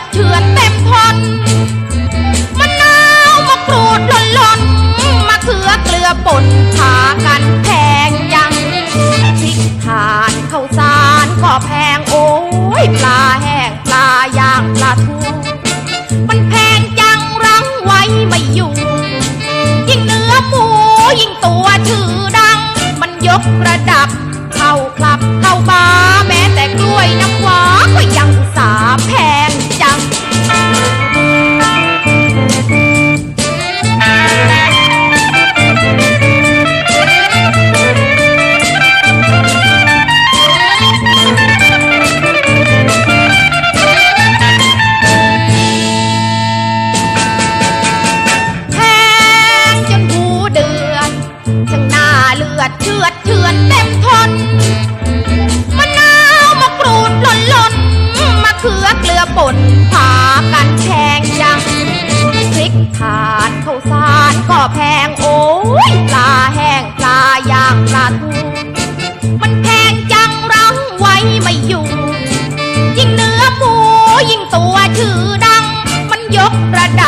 ดเชือดเชือนเต็มทนมะนาวมะกรูดหล่นหล่นมะเขือเกลือป่นพากันแพงยังพริกทานข้าวสารก็แพงโอ้ยปลาแห้งปลาย่างปลาทูมันแพงจังรั้งไว้ไม่อยู่ ยิ่งเนื้อหมูยิ่งตัวชื่อดัง มันยกระดับเข้าคลับเข้าบาแม้แต่กล้วยน้ำ ลือป่นผากันแพงยังพริกทานข้าวสารก็แพงโอ้ยปลาแห้งปลาย่างปลาทูมันแพงจังรั้งไว้ไม่อยู่ ยิ่งเนื้อหมูยิ่งตัวชื่อดัง มันยกระดับ